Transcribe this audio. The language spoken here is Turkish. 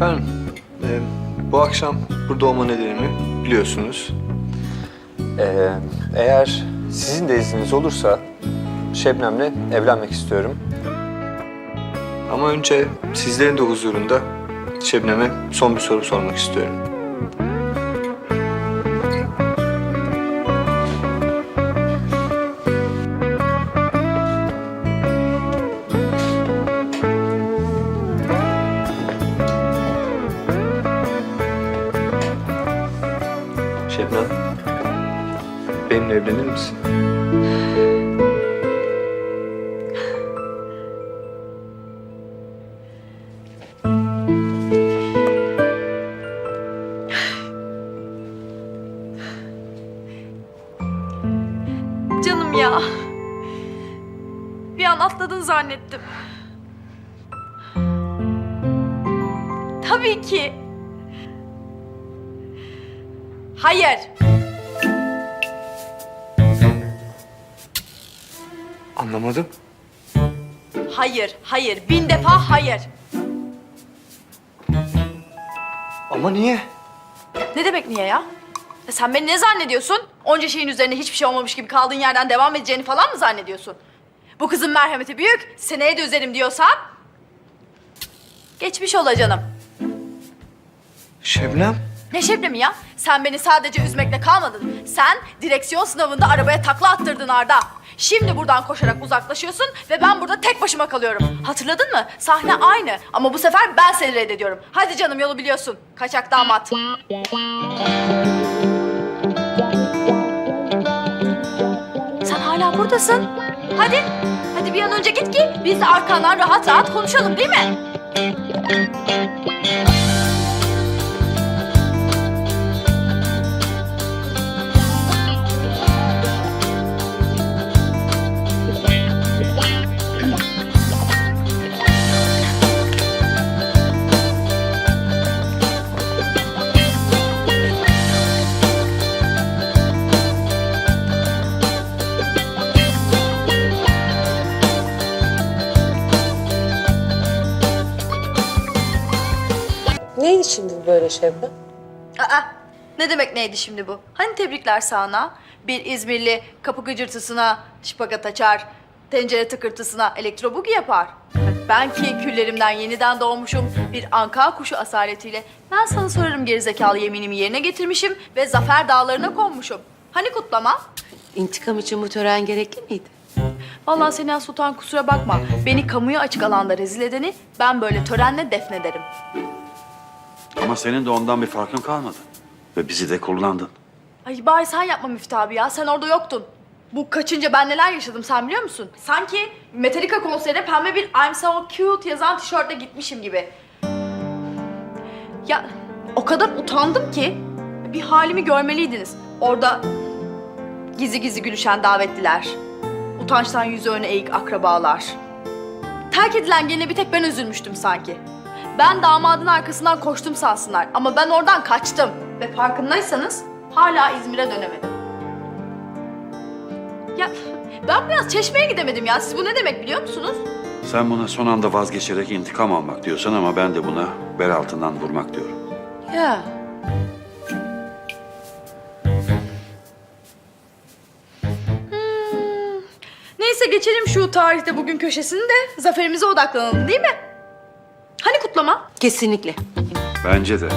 Efendim, e, bu akşam burada olma nedenimi biliyorsunuz. Ee, eğer sizin de izniniz olursa Şebnem'le evlenmek istiyorum. Ama önce sizlerin de huzurunda Şebnem'e son bir soru sormak istiyorum. Şebnem, benimle evlenir misin? Canım ya. Bir an atladın zannettim. Tabii ki. Hayır. Anlamadım. Hayır, hayır. Bin defa hayır. Ama niye? Ne demek niye ya? E sen beni ne zannediyorsun? Onca şeyin üzerine hiçbir şey olmamış gibi kaldığın yerden devam edeceğini falan mı zannediyorsun? Bu kızın merhameti büyük. Seneye de üzerim diyorsan... Geçmiş ola canım. Şebnem? Ne şeblemi ya? Sen beni sadece üzmekle kalmadın. Sen direksiyon sınavında arabaya takla attırdın Arda. Şimdi buradan koşarak uzaklaşıyorsun ve ben burada tek başıma kalıyorum. Hatırladın mı? Sahne aynı ama bu sefer ben seni reddediyorum. Hadi canım yolu biliyorsun. Kaçak damat. Sen hala buradasın. Hadi. Hadi bir an önce git ki biz de arkandan rahat rahat konuşalım değil mi? Neydi şimdi bu böyle Şebnem? Aa, ne demek neydi şimdi bu? Hani tebrikler sağına? Bir İzmirli kapı gıcırtısına şipagat açar, tencere tıkırtısına elektrobugi yapar. Ben ki küllerimden yeniden doğmuşum bir anka kuşu asaletiyle ben sana sorarım gerizekalı yeminimi yerine getirmişim ve zafer dağlarına konmuşum. Hani kutlama? İntikam için bu tören gerekli miydi? Vallahi Sena Sultan kusura bakma. Beni kamuya açık alanda rezil edeni ben böyle törenle defnederim. Ama senin de ondan bir farkın kalmadı. Ve bizi de kullandın. Ay bari sen yapma Müftü abi ya. Sen orada yoktun. Bu kaçınca ben neler yaşadım sen biliyor musun? Sanki Metallica konserine pembe bir I'm so cute yazan tişörtle gitmişim gibi. Ya o kadar utandım ki bir halimi görmeliydiniz. Orada gizli gizli gülüşen davetliler. Utançtan yüzü öne eğik akrabalar. Terk edilen geline bir tek ben üzülmüştüm sanki. Ben damadın arkasından koştum sansınlar ama ben oradan kaçtım. Ve farkındaysanız hala İzmir'e dönemedim. Ya ben biraz çeşmeye gidemedim ya. Siz bu ne demek biliyor musunuz? Sen buna son anda vazgeçerek intikam almak diyorsun ama ben de buna bel altından vurmak diyorum. Ya Neyse geçelim şu tarihte bugün köşesini de zaferimize odaklanalım değil mi? Kesinlikle. Bence de.